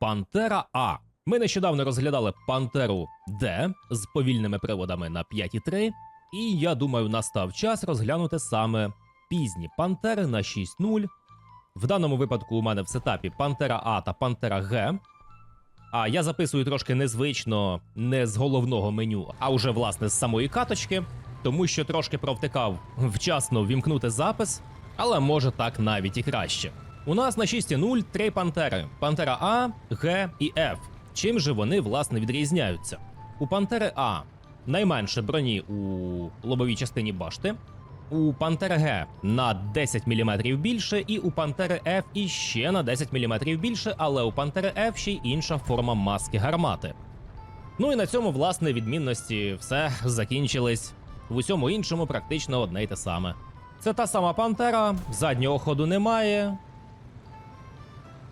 Пантера А. Ми нещодавно розглядали Пантеру Д з повільними приводами на 5,3, і я думаю, настав час розглянути саме пізні Пантери на 6.0. В даному випадку у мене в сетапі Пантера А та Пантера Г. А я записую трошки незвично, не з головного меню, а уже власне з самої каточки, тому що трошки провтикав вчасно вімкнути запис, але може так навіть і краще. У нас на 6.0 три пантери: Пантера А, Г і Ф. Чим же вони власне відрізняються? У Пантери А найменше броні у лобовій частині башти. У Пантери Г на 10 мм більше, і у Пантери F іще на 10 мм більше, але у Пантери F ще й інша форма маски гармати. Ну і на цьому, власне, відмінності все закінчились. В усьому іншому практично одне й те саме. Це та сама Пантера, заднього ходу немає.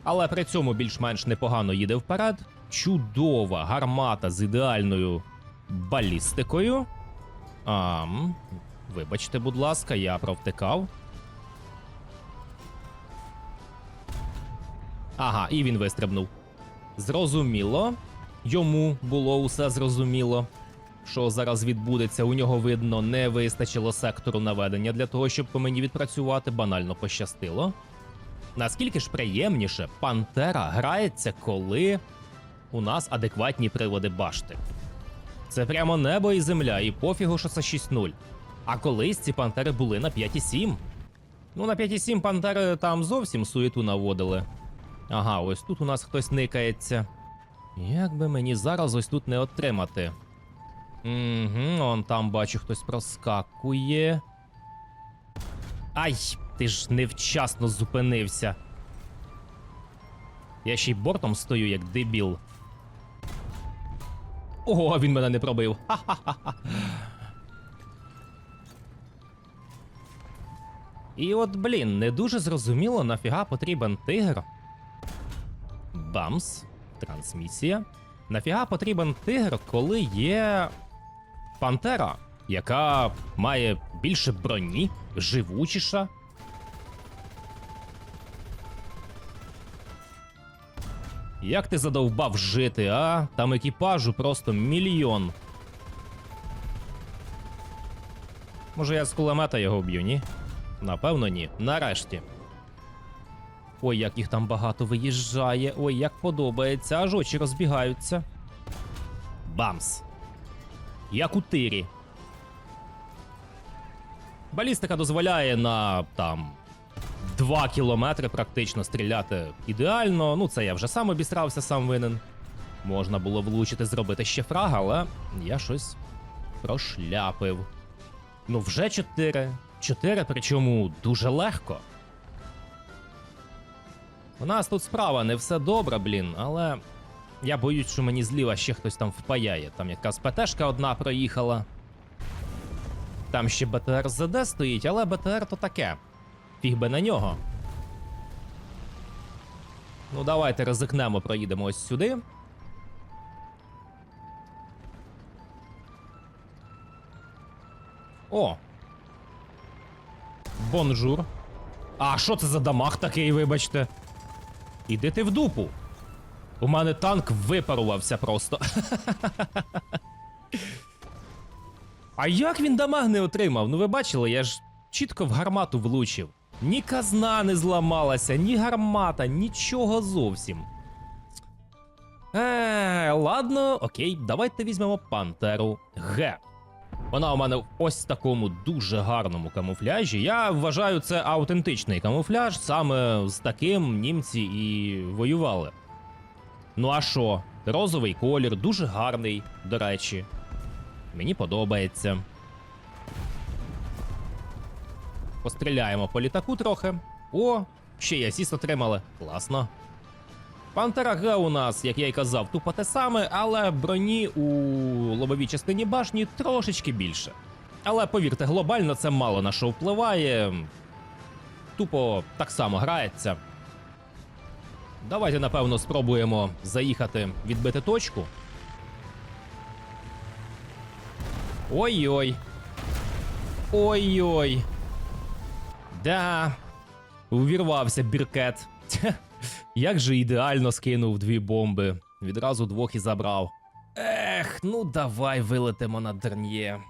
Але при цьому більш-менш непогано їде вперед. Чудова гармата з ідеальною балістикою. Ам, вибачте, будь ласка, я провтикав. Ага, і він вистрибнув. Зрозуміло. Йому було усе зрозуміло. Що зараз відбудеться, у нього видно, не вистачило сектору наведення для того, щоб по мені відпрацювати, банально пощастило. Наскільки ж приємніше Пантера грається, коли у нас адекватні приводи башти. Це прямо небо і земля, і пофігу, що це 6-0. А колись ці пантери були на 5,7. Ну, на 5,7 пантери там зовсім суєту наводили. Ага, ось тут у нас хтось никається. Як би мені зараз ось тут не отримати? Угу, он там бачу, хтось проскакує. Ай, ти ж невчасно зупинився. Я ще й бортом стою, як дебіл. Ого, він мене не пробив. Ха-ха-ха. І от, блін, не дуже зрозуміло, нафіга потрібен тигр. Бамс. Трансмісія. Нафіга потрібен тигр, коли є пантера, яка має більше броні, живучіша. Як ти задовбав жити, а? Там екіпажу просто мільйон. Може я з кулемета його вб'ю, ні? Напевно, ні. Нарешті. Ой, як їх там багато виїжджає. Ой, як подобається, аж очі розбігаються. Бамс. Як у тирі. Балістика дозволяє на там 2 кілометри практично стріляти ідеально. Ну, це я вже сам обістрався, сам винен. Можна було влучити, зробити ще фраг, але я щось прошляпив. Ну, вже 4. 4, причому дуже легко. У нас тут справа не все добре, блін, але я боюсь, що мені зліва ще хтось там впаяє. Там якась ПТшка одна проїхала. Там ще БТР ЗД стоїть, але БТР то таке. Фіг би на нього. Ну, давайте ризикнемо, проїдемо ось сюди. О! Бонжур. А що це за дамаг такий, вибачте? Іди ти в дупу. У мене танк випарувався просто. А як він дамаг не отримав? Ну ви бачили, я ж чітко в гармату влучив. Ні казна не зламалася, ні гармата, нічого зовсім. Е, ладно, окей, давайте візьмемо Пантеру Г. Вона у мене в ось такому дуже гарному камуфляжі. Я вважаю, це аутентичний камуфляж, саме з таким німці і воювали. Ну а що? Розовий колір, дуже гарний, до речі. Мені подобається. Постріляємо по літаку трохи. О, ще й асіст отримали. Класно. Пантера Г у нас, як я й казав, тупо те саме, але броні у лобовій частині башні трошечки більше. Але повірте, глобально це мало на що впливає. Тупо так само грається. Давайте, напевно, спробуємо заїхати, відбити точку. Ой-ой. Ой-ой. Да. Увірвався біркет. Як же ідеально скинув дві бомби. Відразу двох і забрав. Ех, ну давай вилетимо на дернє.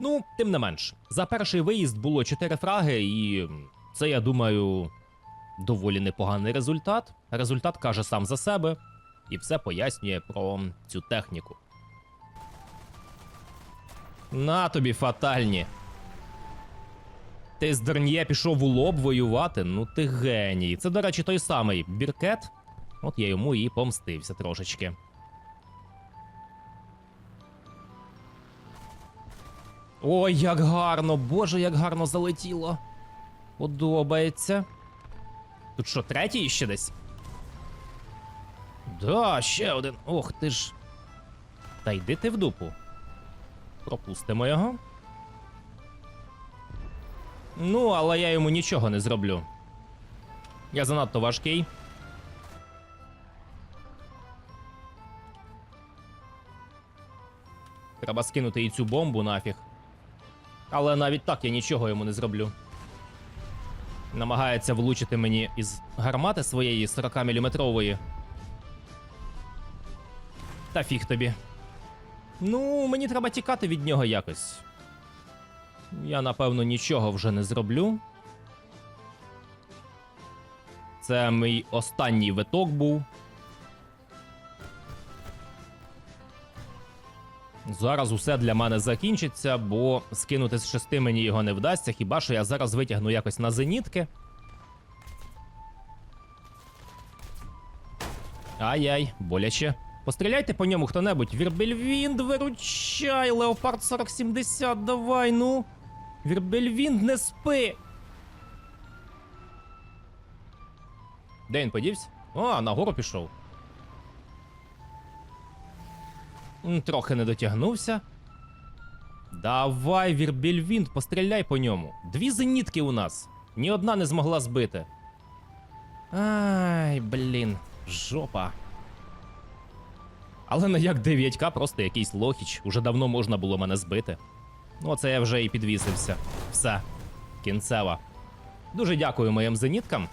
Ну, тим не менш, за перший виїзд було 4 фраги, і це, я думаю, доволі непоганий результат. Результат каже сам за себе, і все пояснює про цю техніку. На тобі фатальні. Ти з Дерн'є пішов у лоб воювати? Ну ти геній. Це, до речі, той самий Біркет. От я йому і помстився трошечки. Ой, як гарно, боже, як гарно залетіло. Подобається. Тут що, третій ще десь? Да, ще один. Ох ти ж. Та йди ти в дупу. Пропустимо його. Ну, але я йому нічого не зроблю. Я занадто важкий. Треба скинути і цю бомбу нафіг. Але навіть так я нічого йому не зроблю. Намагається влучити мені із гармати своєї 40-мм. Та фіг тобі. Ну, мені треба тікати від нього якось. Я, напевно, нічого вже не зроблю. Це мій останній виток був. Зараз усе для мене закінчиться, бо скинути з шести мені його не вдасться. Хіба що я зараз витягну якось на зенітки. Ай-яй, боляче. Постріляйте по ньому хто-небудь. Вірбельвінд, виручай, Леопард 4070, давай, ну. Вірбельвінд, не спи. Де він подівся? О, нагору пішов. Трохи не дотягнувся. Давай, Вірбельвінд, постріляй по ньому. Дві зенітки у нас. Ні одна не змогла збити. Ай, блін, жопа. Але не як 9К, просто якийсь лохіч. Уже давно можна було мене збити. Ну, оце я вже і підвісився. Все. Кінцева. Дуже дякую моїм зеніткам.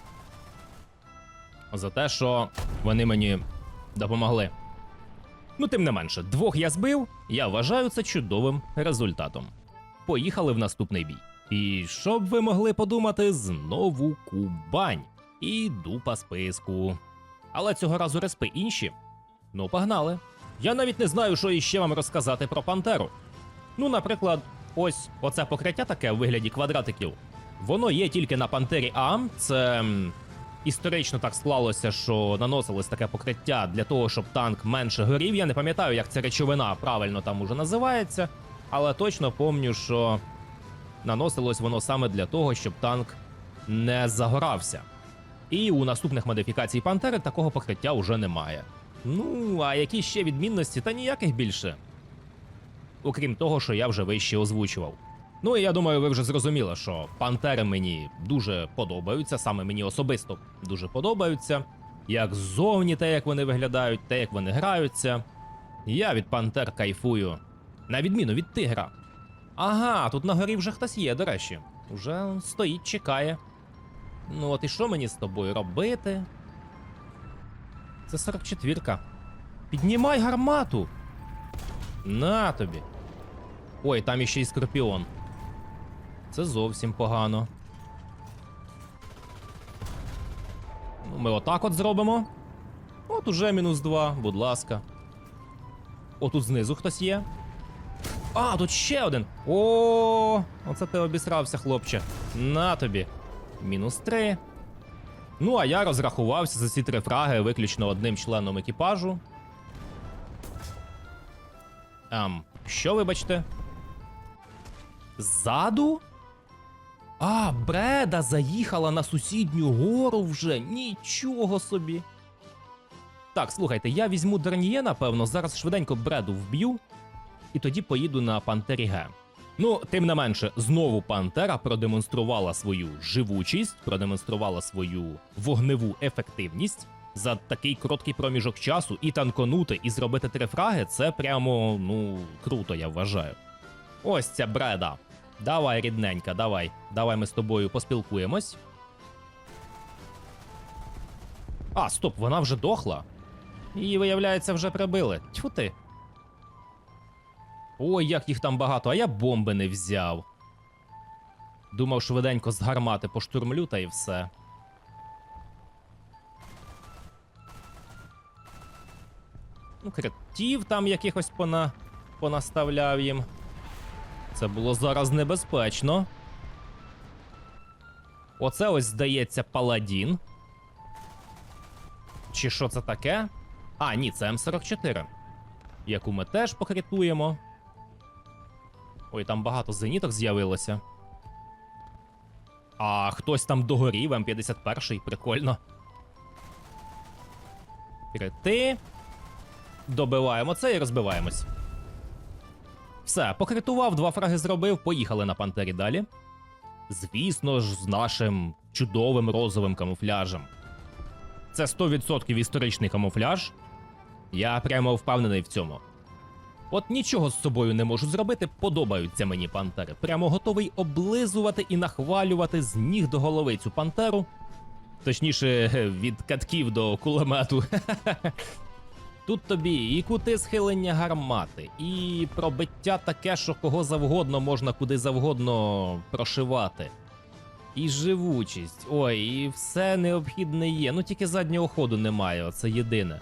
За те, що вони мені допомогли. Ну, тим не менше, двох я збив, я вважаю це чудовим результатом. Поїхали в наступний бій. І що б ви могли подумати, знову Кубань. І дупа списку. Але цього разу респи інші. Ну, погнали. Я навіть не знаю, що іще вам розказати про Пантеру. Ну, наприклад, ось оце покриття таке в вигляді квадратиків. Воно є тільки на Пантері А. Це історично так склалося, що наносилось таке покриття для того, щоб танк менше горів. Я не пам'ятаю, як ця речовина правильно там уже називається, але точно пам'ятаю, що наносилось воно саме для того, щоб танк не загорався. І у наступних модифікацій Пантери такого покриття вже немає. Ну, а які ще відмінності, та ніяких більше. Окрім того, що я вже вище озвучував. Ну і я думаю, ви вже зрозуміли, що пантери мені дуже подобаються, саме мені особисто дуже подобаються. Як ззовні те, як вони виглядають, те, як вони граються. Я від пантер кайфую. На відміну від тигра. Ага, тут на горі вже хтось є, до речі. Уже стоїть, чекає. Ну, от і що мені з тобою робити? Це 44-ка. Піднімай гармату. На тобі. Ой, там іще й скорпіон. Це зовсім погано. Ну, ми отак от зробимо. От уже мінус 2, будь ласка. О, тут знизу хтось є. А, тут ще один. О, оце ти обісрався, хлопче. На тобі. Мінус 3. Ну, а я розрахувався за ці три фраги виключно одним членом екіпажу. Ем, що вибачте? Ззаду? А, Бреда заїхала на сусідню гору вже. Нічого собі. Так, слухайте, я візьму Дерніє, напевно, зараз швиденько бреду вб'ю, і тоді поїду на Пантері Г. Ну, тим не менше, знову Пантера продемонструвала свою живучість, продемонструвала свою вогневу ефективність. За такий короткий проміжок часу і танконути, і зробити три фраги це прямо, ну, круто, я вважаю. Ось ця бреда. Давай, рідненька, давай. Давай ми з тобою поспілкуємось. А, стоп, вона вже дохла. Її, виявляється, вже прибили. Тьфу ти. Ой, як їх там багато, а я бомби не взяв. Думав, швиденько з гармати поштурмлю та і все. Ну, критів там якихось пона... понаставляв їм. Це було зараз небезпечно. Оце ось здається паладін. Чи що це таке? А, ні, це М44. Яку ми теж покритуємо. Ой, там багато зеніток з'явилося. А хтось там догорів, М51, прикольно. Крити. Добиваємо це і розбиваємось. Все, покритував, два фраги зробив, поїхали на пантері далі. Звісно ж, з нашим чудовим розовим камуфляжем. Це 100% історичний камуфляж. Я прямо впевнений в цьому. От нічого з собою не можу зробити, подобаються мені пантери. Прямо готовий облизувати і нахвалювати з ніг до голови цю пантеру. Точніше, від катків до кулемету. Тут тобі і кути схилення гармати, і пробиття таке, що кого завгодно можна куди завгодно прошивати. І живучість. Ой, і все необхідне є. Ну тільки заднього ходу немає, оце єдине.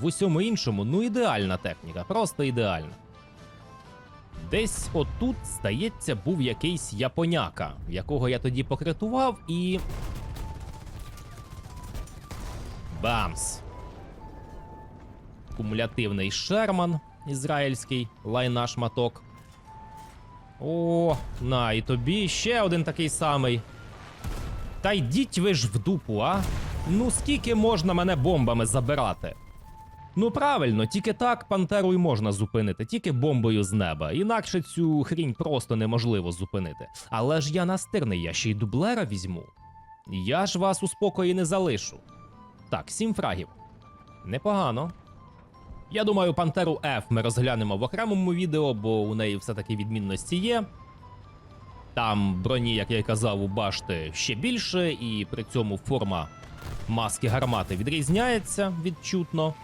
В усьому іншому, ну ідеальна техніка, просто ідеальна. Десь отут, здається, був якийсь японяка, якого я тоді покритував, і. Бамс! Кумулятивний Шерман ізраїльський, лайна шматок. О, на, і тобі ще один такий самий. Та йдіть ви ж в дупу, а? Ну скільки можна мене бомбами забирати? Ну правильно, тільки так пантеру й можна зупинити, тільки бомбою з неба. Інакше цю хрінь просто неможливо зупинити. Але ж я настирний, я ще й дублера візьму. Я ж вас у спокої не залишу. Так, сім фрагів. Непогано. Я думаю, Пантеру F ми розглянемо в окремому відео, бо у неї все-таки відмінності є. Там броні, як я й казав, у башти ще більше, і при цьому форма маски гармати відрізняється відчутно.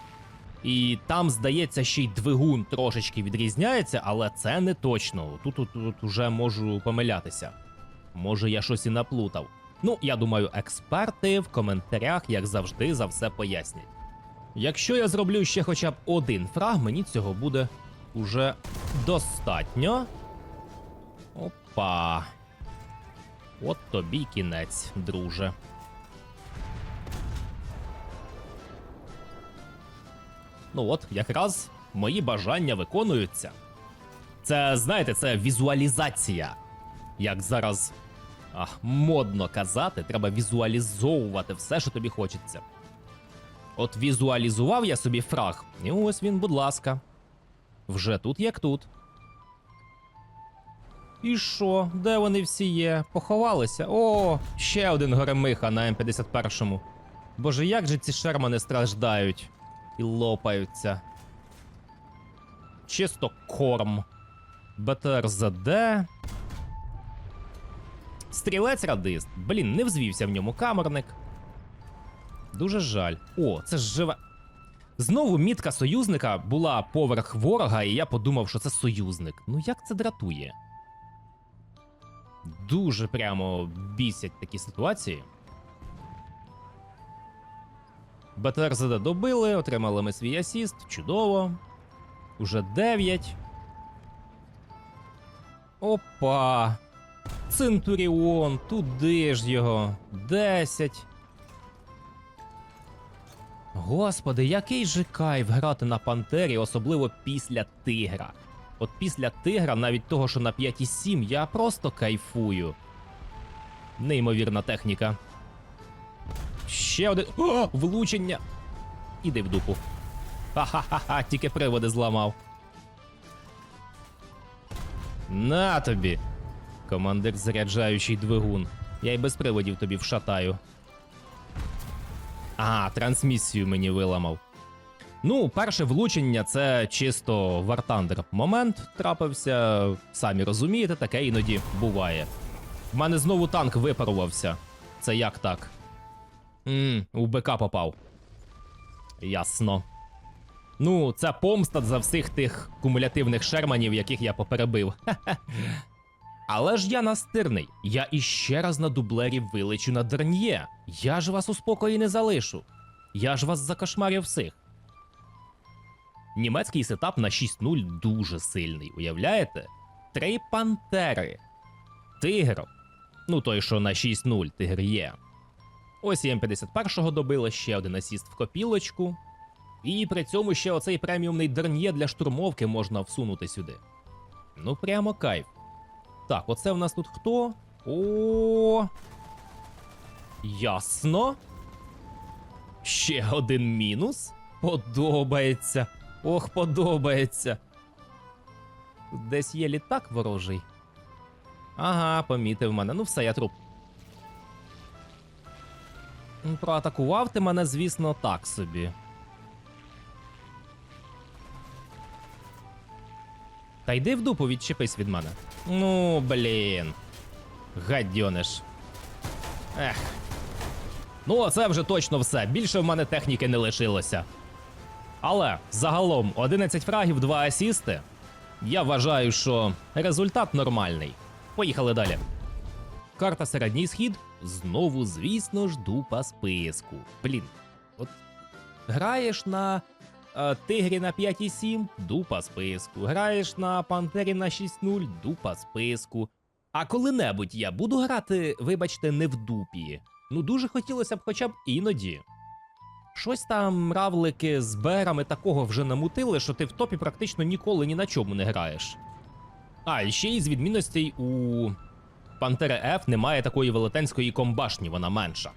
І там, здається, ще й двигун трошечки відрізняється, але це не точно. Тут, тут, тут уже можу помилятися. Може, я щось і наплутав. Ну, я думаю, експерти в коментарях, як завжди, за все пояснять. Якщо я зроблю ще хоча б один фраг, мені цього буде уже достатньо. Опа. От тобі кінець, друже. Ну от, якраз мої бажання виконуються. Це, знаєте, це візуалізація. Як зараз а, модно казати, треба візуалізовувати все, що тобі хочеться. От візуалізував я собі фраг, і ось він, будь ласка. Вже тут як тут. І що? Де вони всі є? Поховалися? О, ще один горемиха на М51. Боже, як же ці шермани страждають і лопаються. Чисто корм. БТРЗД. Стрілець радист. Блін, не взвівся в ньому камерник. Дуже жаль. О, це ж живе. Знову мітка союзника була поверх ворога, і я подумав, що це союзник. Ну як це дратує? Дуже прямо бісять такі ситуації. БТРЗД добили, отримали ми свій асіст. Чудово. Уже 9. Опа. Центуріон, туди ж його. 10. Господи, який же кайф грати на Пантері, особливо після тигра. От після тигра, навіть того, що на 5,7, я просто кайфую. Неймовірна техніка. Ще один. О, влучення. Іди в дупу. Ха-ха-ха, тільки приводи зламав. На тобі. Командир заряджаючий двигун. Я й без приводів тобі вшатаю. А, трансмісію мені виламав. Ну, перше влучення це чисто вартандер момент трапився. Самі розумієте, таке іноді буває. В мене знову танк випарувався. Це як так? Ммм, у БК попав. Ясно. Ну, це помста за всіх тих кумулятивних шерманів, яких я поперебив. Але ж я настирний. Я іще раз на дублері вилечу на дерн'є. Я ж вас у спокої не залишу. Я ж вас закошмарю всіх. Німецький сетап на 6-0 дуже сильний, уявляєте? Три пантери. Тигр. Ну той, що на 6-0 тигр є. Ось і М51 добили ще один асіст в копілочку. І при цьому ще оцей преміумний дерн'є для штурмовки можна всунути сюди. Ну, прямо кайф. Так, оце в нас тут хто? О. Ясно. Ще один мінус. Подобається. Ох, подобається. Десь є літак ворожий. Ага, помітив мене. Ну все, я труп. Проатакував ти мене, звісно, так собі. Та йди в дупу, відчепись від мене. Ну, блін. Гадьониш. Ех. Ну, оце вже точно все. Більше в мене техніки не лишилося. Але загалом 11 фрагів, 2 асісти. Я вважаю, що результат нормальний. Поїхали далі. Карта середній схід. Знову, звісно ж, дупа списку. Блін, от граєш на Тигрі на 5,7, дупа списку. Граєш на Пантері на 6,0, дупа списку. А коли-небудь я буду грати, вибачте, не в дупі. Ну дуже хотілося б хоча б іноді. Щось там равлики з берами такого вже намутили, що ти в топі практично ніколи ні на чому не граєш. А, і ще із відмінностей у Пантери F немає такої велетенської комбашні, вона менша.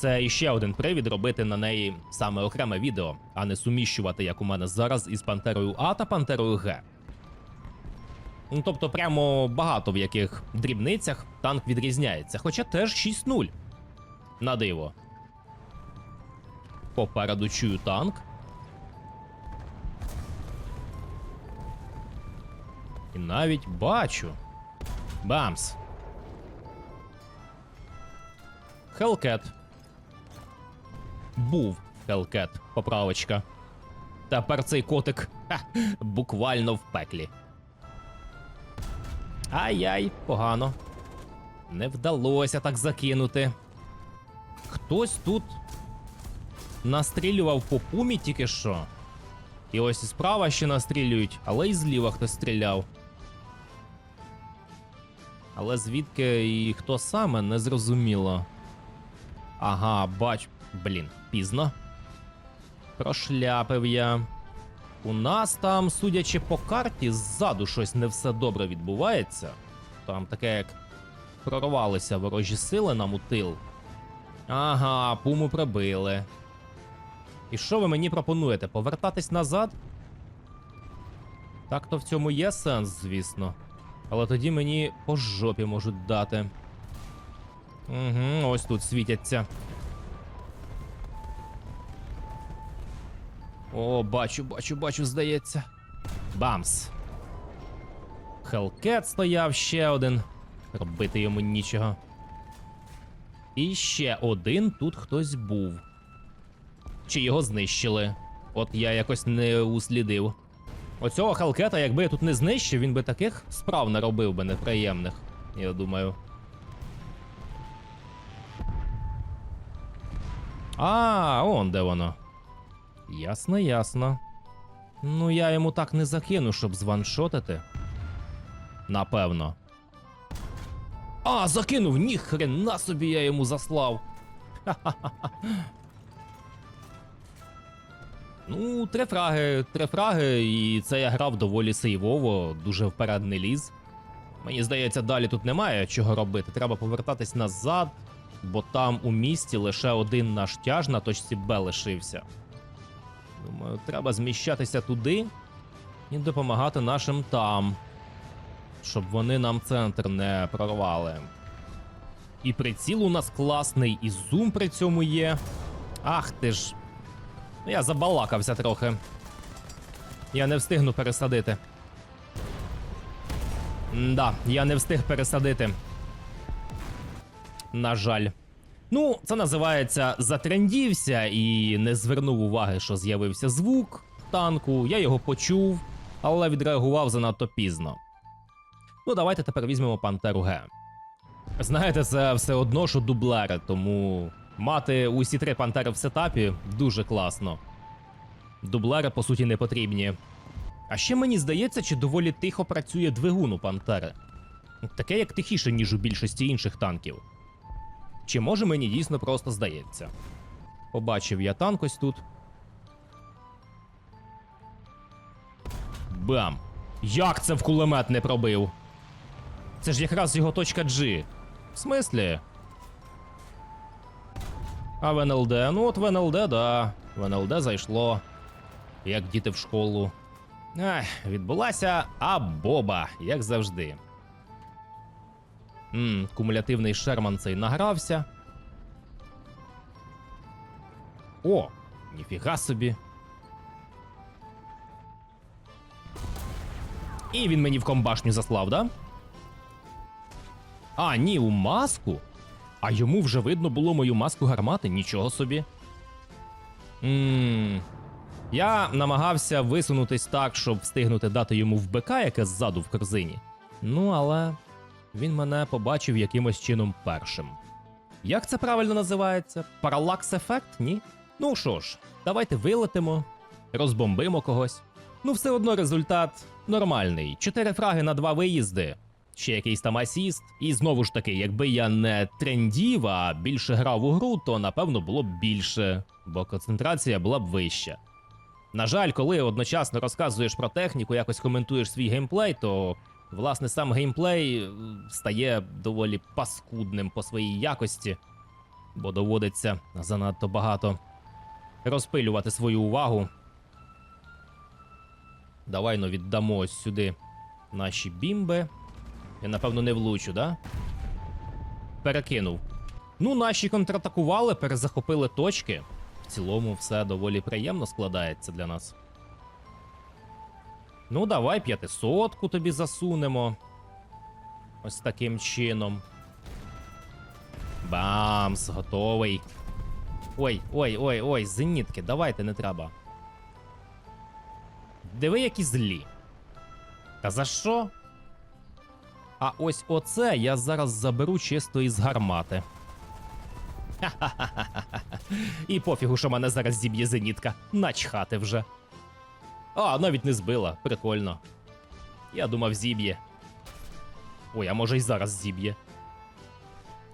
Це іще один привід робити на неї саме окреме відео, а не суміщувати, як у мене зараз, із Пантерою А та Пантерою Г. Ну, тобто, прямо багато в яких дрібницях танк відрізняється, хоча теж 6-0. На диво. Попереду чую танк. І навіть бачу. Бамс. Хелкет. Був Хелкет, поправочка. Тепер цей котик ха, буквально в пеклі. Ай-яй, погано. Не вдалося так закинути. Хтось тут настрілював по пумі тільки що. І ось і справа ще настрілюють, але і зліва хтось стріляв. Але звідки і хто саме, не зрозуміло. Ага, бач. Блін, пізно. Прошляпив я. У нас там, судячи по карті, ззаду щось не все добре відбувається. Там таке, як прорвалися ворожі сили нам у тил. Ага, пуму пробили. І що ви мені пропонуєте? Повертатись назад? Так то в цьому є сенс, звісно. Але тоді мені по жопі можуть дати. Угу, ось тут світяться. О, бачу, бачу, бачу, здається. Бамс. Хелкет стояв ще один. Робити йому нічого. І ще один тут хтось був. Чи його знищили? От я якось не услідив. Оцього Халкета, якби я тут не знищив, він би таких справ наробив би неприємних, я думаю. А, он де воно. Ясно, ясно. Ну, я йому так не закину, щоб званшотити. Напевно. А, закинув! Ніхрена собі я йому заслав. Ну, три фраги, три фраги, і це я грав доволі сейвово, дуже вперед не ліз. Мені здається, далі тут немає чого робити. Треба повертатись назад, бо там у місті лише один наш тяж на точці Б лишився. Думаю, треба зміщатися туди і допомагати нашим там, щоб вони нам центр не прорвали. І приціл у нас класний, і зум при цьому є. Ах ти ж. Я забалакався трохи. Я не встигну пересадити. Да, я не встиг пересадити. На жаль. Ну, це називається затрендівся і не звернув уваги, що з'явився звук танку. Я його почув, але відреагував занадто пізно. Ну, давайте тепер візьмемо Пантеру Г. Знаєте, це все одно, що дублери, тому мати усі три пантери в сетапі дуже класно. Дублери, по суті, не потрібні. А ще мені здається, чи доволі тихо працює двигун у Пантери. Таке як тихіше, ніж у більшості інших танків. Чи може мені дійсно просто здається? Побачив я танк ось тут. Бам! Як це в кулемет не пробив? Це ж якраз його точка G. В смислі? А в НЛД? Ну от в НЛД, да. В НЛД зайшло. Як діти в школу. Ах, відбулася абоба, як завжди. Мм, кумулятивний Шерман цей награвся. О, ніфіга собі. І він мені в комбашню заслав, да? А, ні, у маску. А йому вже видно було мою маску гармати, нічого собі. Ммм. Я намагався висунутись так, щоб встигнути дати йому в БК, яке ззаду в корзині. Ну, але він мене побачив якимось чином першим. Як це правильно називається? Паралакс ефект, ні? Ну що ж, давайте вилетимо, розбомбимо когось. Ну, все одно результат нормальний. Чотири фраги на два виїзди. Ще якийсь там асіст. І знову ж таки, якби я не трендів, а більше грав у гру, то напевно було б більше, бо концентрація була б вища. На жаль, коли одночасно розказуєш про техніку, якось коментуєш свій геймплей, то власне сам геймплей е, стає доволі паскудним по своїй якості, бо доводиться занадто багато розпилювати свою увагу. Давай ну віддамо ось сюди наші бімби. Я напевно не влучу, да? Перекинув. Ну, наші контратакували, перезахопили точки. В цілому все доволі приємно складається для нас. Ну, давай п'ятисотку тобі засунемо. Ось таким чином. Бамс, готовий. Ой, ой, ой, ой, зенітки, давайте не треба. Диви, які злі. Та за що? А ось оце я зараз заберу чисто із гармати. Ха-ха-ха-ха-ха. І пофігу, що мене зараз зіб'є зенітка. Начхати вже. А, навіть не збила. Прикольно. Я думав, зіб'є. Ой, а може й зараз зіб'є.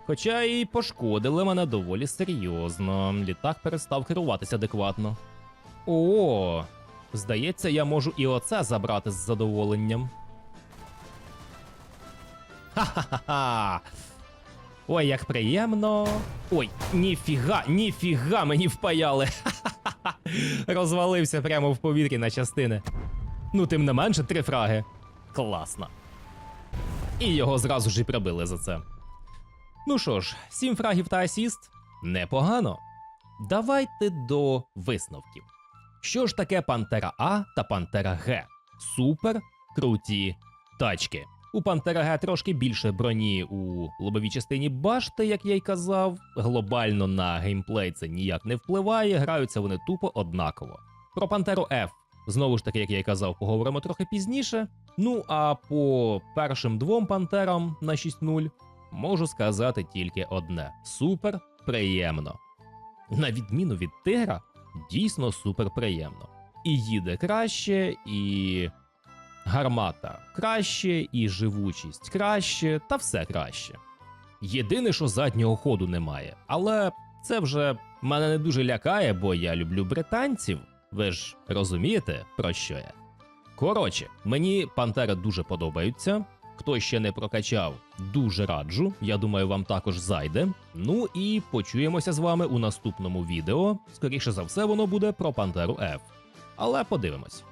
Хоча і пошкодили мене доволі серйозно. Літак перестав керуватися адекватно. О, здається, я можу і оце забрати з задоволенням. Ха-ха-ха! Ой, як приємно. Ой, ніфіга, ніфіга мені впаяли. Ха-ха-ха! Розвалився прямо в повітрі на частини. Ну, тим не менше, три фраги. Класно. І його зразу ж і прибили за це. Ну що ж, сім фрагів та асіст непогано. Давайте до висновків. Що ж таке Пантера А та Пантера Г? Супер круті тачки. У Пантера Г трошки більше броні у лобовій частині башти, як я й казав. Глобально на геймплей це ніяк не впливає, граються вони тупо однаково. Про Пантеру F, знову ж таки, як я й казав, поговоримо трохи пізніше. Ну а по першим двом пантерам на 6.0 можу сказати тільки одне: супер приємно. На відміну від тигра, дійсно супер приємно. І їде краще, і гармата краще, і живучість краще, та все краще. Єдине, що заднього ходу немає, але це вже мене не дуже лякає, бо я люблю британців. Ви ж розумієте, про що я? Коротше, мені пантери дуже подобаються. Хто ще не прокачав, дуже раджу. Я думаю, вам також зайде. Ну і почуємося з вами у наступному відео. Скоріше за все, воно буде про Пантеру F. Але подивимось.